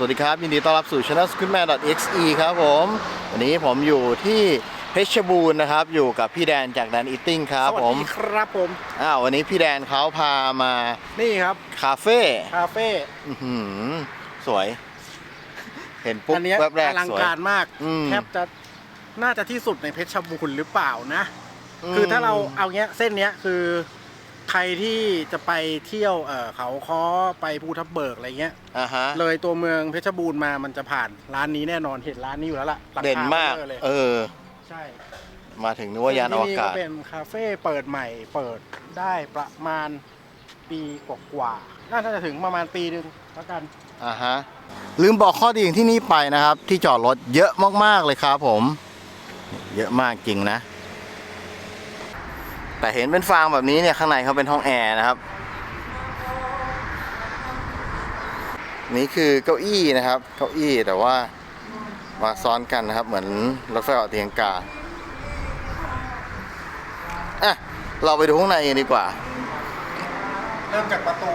สวัสดีครับ ยินดีต้อนรับสู่ channel squidman.exe ครับผม วันนี้ผมอยู่ที่เพชรบูรณ์นะครับ อยู่กับพี่แดนจากแดนอีทติ้งครับสวัสผมดีครับผม อ้าววันนี้พี่แดนเขาพามา นี่ครับ คาเฟ่ คาเฟ่อื้อหือสวย เห็นปุ๊บอันเนี้ยแวบแรกอลังสวย การมาก อืม แทบจะน่าจะที่สุดในเพชรบูรณ์หรือเปล่านะ คือถ้าเราเอาเงี้ยเส้นเนี้ยคือ ใครที่จะไปเที่ยวเออเขาค้อไปภูทับเบิกอะไรเงี้ย อ่าฮะเลยตัวเมืองเพชรบูรณ์มามันจะผ่านร้านนี้แน่นอนเห็นร้านนี้อยู่แล้วล่ะหลังคเด่นมาก บลอเลยเออ ใช่มาถึงนึกว่ายานอวที่กาศ เป็นคาเฟ่เปิดใหม่ เปิดได้ประมาณปีกว่าๆน่าจะถึงประมาณปีหนึงแล้วกัน อ่าฮะลืมบอกข้อดีของที่นี่ไปนะครับ ที่จอดรถเยอะมากๆเลยครับผม เยอะมากจริงนะ แต่เห็นเป็นฟางแบบนี้เนี่ยข้างในเขาเป็นห้องแอร์นะครับ นี่คือเก้าอี้นะครับ เก้าอี้แต่ว่ามาซ้อนกันนะครับ เหมือนรถไฟเหาะเตียงกาอะเราไปดูข้างในกันดีกว่า เริ่มจากประตู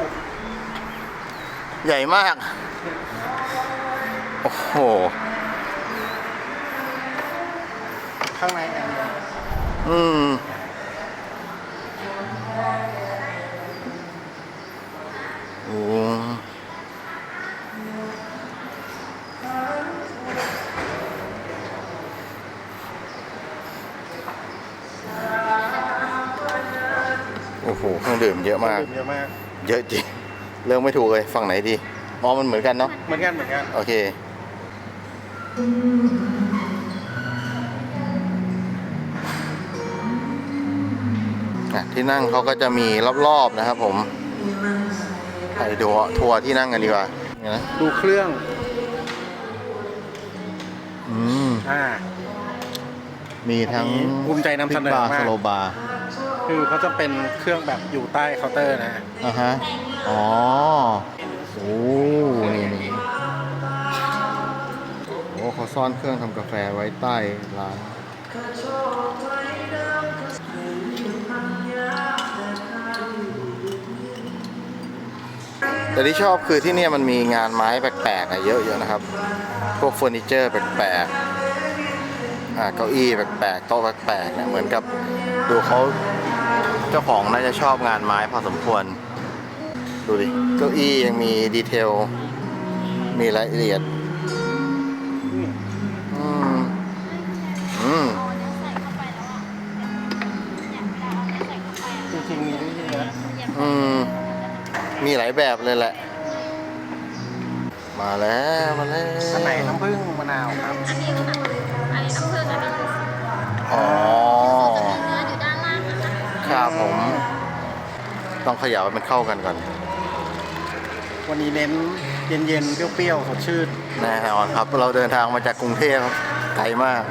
ใหญ่มาก โอ้โห ข้างในแอร์เย็นอืม โอ้โอ้โหเครื่องดื่มเยอะมากดื่มเยอะมาก เยอะจริง เรื่องไม่ถูกเลย ฝั่งไหนดีมองมันเหมือนกันเนาะ เหมือนกัน เหมือนกัน โอเคอะที่นั่งเขาก็จะมีรอบๆนะครับผม ไปดูทัวร์ที่นั่งกันดีกว่าเนี่ยนะดูเครื่อง อืมอ่า มีทั้งอันนี้ภูมิใจนำเสนอบาร์มากสโลบาร์คือเขาจะเป็นเครื่องแบบอยู่ใต้เคาน์เตอร์นะอะฮะ อ๋อ โอ้นี่นี่โอ้เขาซ่อนเครื่องทำกาแฟไว้ใต้ร้าน แต่ที่ชอบคือที่นี่มันมีงานไม้แปลกๆอะเยอะๆนะครับ พวกเฟอร์นิเจอร์แปลกๆอ่าเก้าอี้แปลกๆโต๊ะแปลกๆเนี่ยเหมือนกับดูเขาเจ้าของน่าจะชอบงานไม้พอสมควร ดูดิเก้าอี้ยังมีดีเทล มีรายละเอียดอืมอืมจริงๆมีด้วยนี่นะอืม ลายแบบเลยแหละ มาแล้วมาแล้วอันไหนน้ำผึ้งมะนาวครับ อันนี้ค่ะอันนี้น้ำผึ้งอันนี้คืออ๋อเนื้ออยู่ด้านล่างนะคะครับผม ต้องเขย่าให้มันเข้ากันก่อน วันนี้เน้นเย็นๆ เปรี้ยวๆสดชื่นแน่นอนครับ เราเดินทางมาจากกรุงเทพครับไกลมาก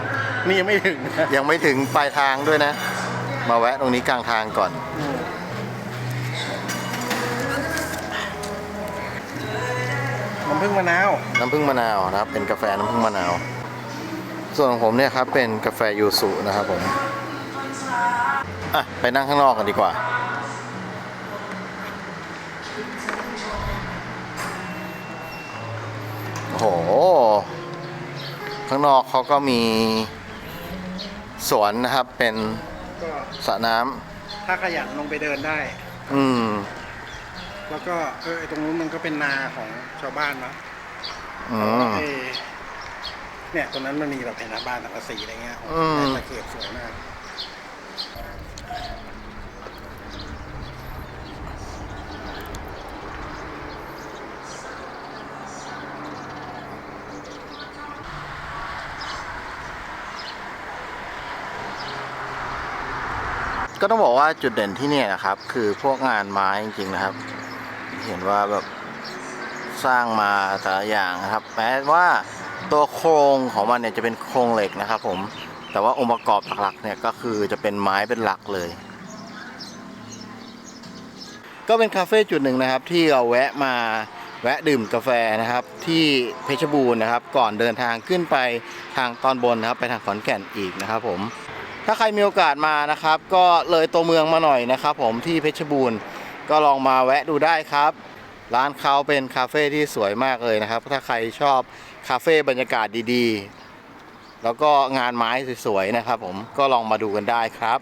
นี่ยังไม่ถึงนะยังไม่ถึงปลายทางด้วยนะ มาแวะตรงนี้กลางทางก่อน อืม ผึ้งมะนาว น้ำผึ้งมะนาวนะครับ เป็นกาแฟน้ำผึ้งมะนาว ส่วนของผมเนี่ยครับเป็นกาแฟยูสุนะครับผมอะไปนั่งข้างนอกกันดีกว่า โอ้โห ข้างนอกเขาก็มีสวนนะครับเป็นก็สระน้ถ้าขยันลงไปเดินได้ำอืม แล้วก็เออไอ้ตรงนู้นมันก็เป็นนาของชาวบ้านเนาะอืมเออเนี่ยตรงนั้นมันมีแบบเห็นนะบ้านสังกะสีอะไรเงี้ยโอ้อืมได้ตะเกียบสวยมากก็ต้องบอกว่าจุดเด่นที่เนี่ยนะครับ คือพวกงานไม้จริงๆนะครับ เห็นว่าแบบสร้างมาแต่ละอย่างนะครับแม้ว่าตัวโครงของมันเนี่ยจะเป็นโครงเหล็กนะครับ ผมแต่ว่าองค์ประกอบหลักๆเนี่ยก็คือจะเป็นไม้เป็นหลักเลย ก็เป็นคาเฟ่จุดหนึ่งนะครับ ที่เราแวะมาแวะดื่มกาแฟนะครับ ที่เพชรบูรณ์นะครับ ก่อนเดินทางขึ้นไปทางตอนบนนะครับ ไปทางขอนแก่นอีกนะครับ ผม ถ้าใครมีโอกาสมานะครับ ก็เลยตัวเมืองมาหน่อยนะครับ ผมที่เพชรบูรณ์ ก็ลองมาแวะดูได้ครับ ร้านเขาเป็นคาเฟ่ที่สวยมากเลยนะครับ ถ้าใครชอบคาเฟ่บรรยากาศดีๆ แล้วก็งานไม้สวยๆนะครับ ผมก็ลองมาดูกันได้ครับ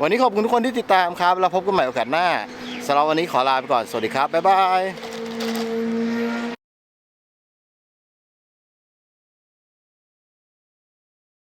วันนี้ขอบคุณทุกคนที่ติดตามครับ แล้วพบกันใหม่โอกาสหน้าสำหรับวันนี้ขอลาไปก่อนสวัสดีครับบ๊ายบาย